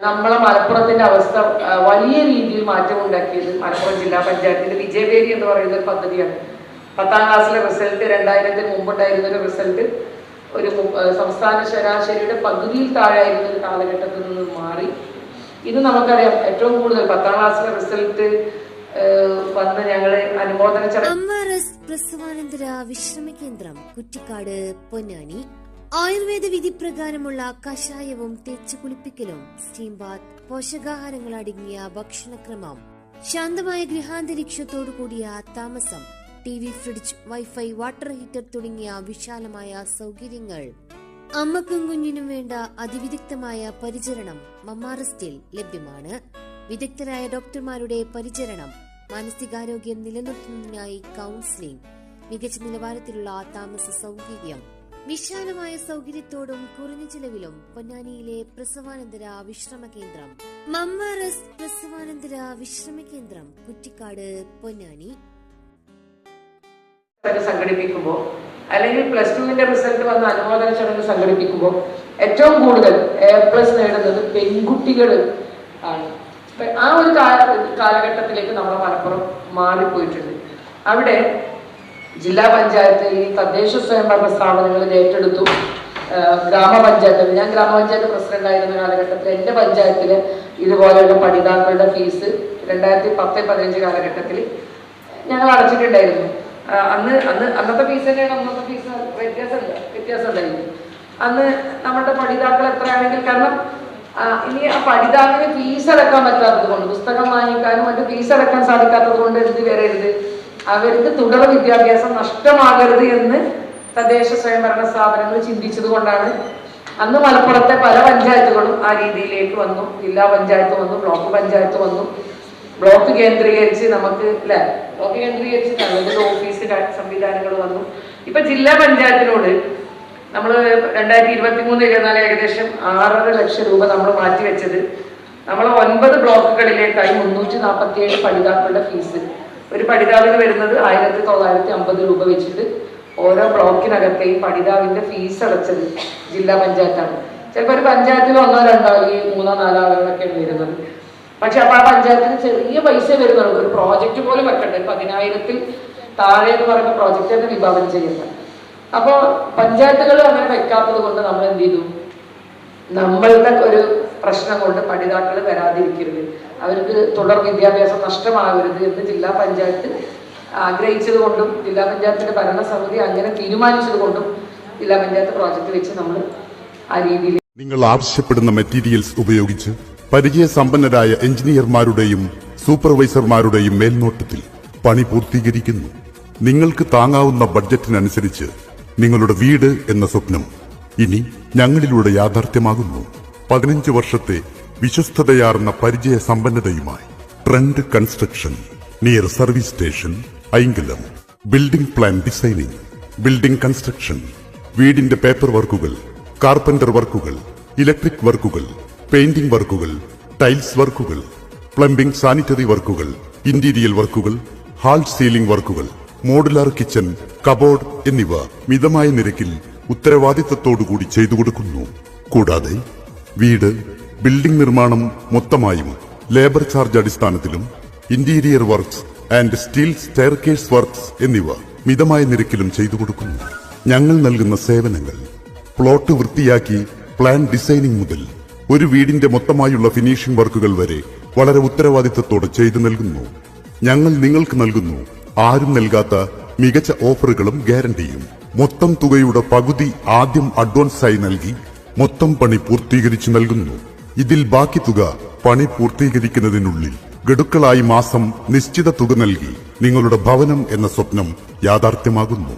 നമ്മളെ മലപ്പുറത്തിന്റെ അവസ്ഥ വലിയ രീതിയിൽ മാറ്റം ഉണ്ടാക്കിയത് മലപ്പുറം ജില്ലാ പഞ്ചായത്തിന്റെ വിജയവേരി എന്ന് പറയുന്ന ഒരു പദ്ധതിയാണ്. പത്താം ക്ലാസ്സിലെ റിസൾട്ട് രണ്ടായിരത്തിന് മുമ്പുണ്ടായിരുന്ന ഒരു റിസൾട്ട് ഒരു സംസ്ഥാന ശരാശരിയുടെ പകുതിയിൽ താഴെയായിരുന്ന ഒരു കാലഘട്ടത്തിൽ നിന്ന് മാറി. ഇത് നമുക്കറിയാം ഏറ്റവും കൂടുതൽ പത്താം ക്ലാസ്സിലെ റിസൾട്ട് വന്ന് ഞങ്ങൾ അനുമോദന ചടങ്ങ് വിശ്രമ കേന്ദ്രം കുറ്റിക്കാട് പൊന്നാനി. ആയുർവേദ വിധി പ്രകാരമുള്ള കഷായവും തേച്ചു കുളിപ്പിക്കലും സ്റ്റീം ബാത്ത് പോഷകാഹാരങ്ങൾ അടങ്ങിയ ഭക്ഷണക്രമം ശാന്തമായ ഗൃഹാന്തരീക്ഷത്തോടു കൂടിയ താമസം T V fridge wifi water heater തുടങ്ങിയ വിശാലമായ സൗകര്യങ്ങൾ. അമ്മക്കും കുഞ്ഞിനും വേണ്ട അതിവിദഗ്ധമായ പരിചരണം മമ്മാറസ്റ്റിൽ ലഭ്യമാണ്. വിദഗ്ധരായ ഡോക്ടർമാരുടെ പരിചരണം മാനസികാരോഗ്യം നിലനിർത്തുന്നതിനായി കൗൺസിലിംഗ് മികച്ച നിലവാരത്തിലുള്ള താമസ സൗകര്യം വിശാലമായ സൗകര്യത്തോടും കുറഞ്ഞ ചിലവിലും പൊന്നാനിയിലെ പ്രസവാനന്തര വിശ്രമ കേന്ദ്രം. മമ്മറസ് പ്രസവാനന്തര വിശ്രമ കേന്ദ്രം കുറ്റിക്കാട് പൊന്നാനി. സംഘടിപ്പിക്കുമ്പോൾ അല്ലെങ്കിൽ പ്ലസ് ടുവിന്റെ റിസൾട്ട് വന്ന അനുമോദന ചടങ്ങ് സംഘടിപ്പിക്കുമ്പോൾ ഏറ്റവും കൂടുതൽ എ പ്ലസ് നേടുന്നത് പെൺകുട്ടികൾ ആണ്. ആ ഒരു കാല കാലഘട്ടത്തിലേക്ക് നമ്മുടെ മലപ്പുറം മാറിപ്പോയിട്ടുണ്ട്. അവിടെ ജില്ലാ പഞ്ചായത്ത് ഈ തദ്ദേശ സ്വയംഭരണ സ്ഥാപനങ്ങളിൽ ഏറ്റെടുത്തു. ഗ്രാമപഞ്ചായത്ത്. ഞാൻ ഗ്രാമപഞ്ചായത്ത് പ്രസിഡന്റ് ആയിരുന്ന കാലഘട്ടത്തിൽ എന്റെ പഞ്ചായത്തിൽ ഇതുപോലെയുള്ള പഠിതാക്കളുടെ ഫീസ് രണ്ടായിരത്തി പത്ത് പതിനഞ്ച് കാലഘട്ടത്തിൽ ഞങ്ങൾ അടച്ചിട്ടുണ്ടായിരുന്നു. അന്ന് അന്ന് അന്നത്തെ ഫീസ് തന്നെയാണ് അന്നത്തെ ഫീസ്. വ്യത്യാസം വ്യത്യാസം ഉണ്ടായിരുന്നു അന്ന് നമ്മുടെ പഠിതാക്കൾ എത്രയാണെങ്കിൽ കാരണം ഇനി ആ പഠിതാക്കളിന് ഫീസ് അടക്കാൻ പറ്റാത്തത് കൊണ്ട് പുസ്തകം വാങ്ങിക്കാനും മറ്റു ഫീസ് അടക്കാൻ സാധിക്കാത്തത് കൊണ്ട് എന്ത് വരരുത്. അവർക്ക് തുടർ വിദ്യാഭ്യാസം നഷ്ടമാകരുത് എന്ന് തദ്ദേശ സ്വയംഭരണ സ്ഥാപനങ്ങൾ ചിന്തിച്ചത് കൊണ്ടാണ്. അന്ന് മലപ്പുറത്തെ പല പഞ്ചായത്തുകളും ആ രീതിയിലേക്ക് വന്നു. ജില്ലാ പഞ്ചായത്ത് വന്നു ബ്ലോക്ക് പഞ്ചായത്ത് വന്നു. ബ്ലോക്ക് കേന്ദ്രീകരിച്ച് നമുക്ക് അല്ലെ ബ്ലോക്ക് കേന്ദ്രീകരിച്ച് നല്ലൊരു ഓഫീസ് സംവിധാനങ്ങൾ വന്നു. ഇപ്പൊ ജില്ലാ പഞ്ചായത്തിനോട് നമ്മൾ രണ്ടായിരത്തി ഇരുപത്തി മൂന്ന് ഇരുപത്തിനാല് ഏകദേശം ആറര ലക്ഷം രൂപ നമ്മൾ മാറ്റിവെച്ചത്. നമ്മൾ ഒൻപത് ബ്ലോക്കുകളിലേക്കായി മുന്നൂറ്റി നാൽപ്പത്തി ഏഴ് പഠിതാക്കളുടെ ഫീസ്. ഒരു പഠിതാവിന് വരുന്നത് ആയിരത്തി തൊള്ളായിരത്തി അമ്പത് രൂപ വെച്ചിട്ട് ഓരോ ബ്ലോക്കിനകത്തെയും പഠിതാവിന്റെ ഫീസ് അടച്ചത് ജില്ലാ പഞ്ചായത്താണ്. ചിലപ്പോൾ ഒരു പഞ്ചായത്തിൽ ഒന്നോ രണ്ടോ ഈ മൂന്നോ നാലോ ആളുകളൊക്കെയാണ് വരുന്നത്. പക്ഷെ അപ്പൊ ആ പഞ്ചായത്തിന് ചെറിയ പൈസ വരുന്നുള്ളൂ. ഒരു പ്രോജക്റ്റ് പോലും വെക്കണ്ടേ. പതിനായിരത്തിൽ താഴെ എന്ന് പറയുന്ന പ്രോജക്റ്റ് തന്നെ വിഭാവനം ചെയ്യുന്നത്. അപ്പോ പഞ്ചായത്തുകൾ അങ്ങനെ വെക്കാത്തത് കൊണ്ട് നമ്മൾ എന്ത് ചെയ്തു? നമ്മളുടെ ഒരു പ്രശ്നം കൊണ്ട് പഠിതാക്കൾ വരാതിരിക്കരുത്. അവർക്ക് തുടർ വിദ്യാഭ്യാസം നഷ്ടമാകരുത് എന്ന് ജില്ലാ പഞ്ചായത്ത് ആഗ്രഹിച്ചത് കൊണ്ടും ജില്ലാ പഞ്ചായത്തിന്റെ ഭരണസമിതി അങ്ങനെ തീരുമാനിച്ചത് കൊണ്ടും ജില്ലാ പഞ്ചായത്ത് പ്രോജക്റ്റ് വെച്ച് നമ്മൾ ആ രീതിയിൽ നിങ്ങൾ ആവശ്യപ്പെടുന്ന മെറ്റീരിയൽസ് ഉപയോഗിച്ച് പരിചയസമ്പന്നരായ എഞ്ചിനീയർമാരുടെയും സൂപ്പർവൈസർമാരുടെയും മേൽനോട്ടത്തിൽ പണി പൂർത്തീകരിക്കുന്നു. നിങ്ങൾക്ക് താങ്ങാവുന്ന ബഡ്ജറ്റിനനുസരിച്ച് നിങ്ങളുടെ വീട് എന്ന സ്വപ്നം ഇനി ഞങ്ങളിലൂടെ യാഥാർത്ഥ്യമാകുന്നു. പതിനഞ്ച് വർഷത്തെ വിശ്വസ്തതയാർന്ന പരിചയ സമ്പന്നതയുമായി trend construction near service station Ainkalam building plan designing building construction വീടിന്റെ പേപ്പർ വർക്കുകൾ കാർപ്പന്റർ വർക്കുകൾ ഇലക്ട്രിക് വർക്കുകൾ പെയിന്റിംഗ് വർക്കുകൾ ടൈൽസ് വർക്കുകൾ പ്ലംബിംഗ് സാനിറ്ററി വർക്കുകൾ ഇന്റീരിയൽ വർക്കുകൾ ഹാൾ സീലിംഗ് വർക്കുകൾ മോഡുലാർ കിച്ചൺ കബോർഡ് എന്നിവ മിതമായ നിരക്കിൽ ഉത്തരവാദിത്തത്തോടുകൂടി ചെയ്തു കൊടുക്കുന്നു കൂടാതെ വീട് ബിൽഡിംഗ് നിർമ്മാണം മൊത്തമായും ലേബർ ചാർജ് അടിസ്ഥാനത്തിലും interior works and steel staircase works എന്നിവ മിതമായ നിരക്കിലും ചെയ്തു കൊടുക്കുന്നു. ഞങ്ങൾ നൽകുന്ന സേവനങ്ങൾ പ്ലോട്ട് വൃത്തിയാക്കി പ്ലാൻ ഡിസൈനിംഗ് മുതൽ ഒരു വീടിന്റെ മൊത്തമായുള്ള ഫിനിഷിംഗ് വർക്കുകൾ വരെ വളരെ ഉത്തരവാദിത്തത്തോടെ ചെയ്തു നൽകുന്നു. ഞങ്ങൾ നിങ്ങൾക്ക് നൽകുന്നു ആരും നൽകാത്ത മികച്ച ഓഫറുകളും ഗ്യാരണ്ടിയും. മൊത്തം തുകയുടെ പകുതി ആദ്യം അഡ്വാൻസായി നൽകി മൊത്തം പണി പൂർത്തീകരിച്ചു നൽകുന്നു. ഇതിൽ ബാക്കി തുക പണി പൂർത്തീകരിക്കുന്നതിനുള്ളിൽ ഗഡുക്കളായി മാസം നിശ്ചിത തുക നൽകി നിങ്ങളുടെ ഭവനം എന്ന സ്വപ്നം യാഥാർത്ഥ്യമാകുന്നു.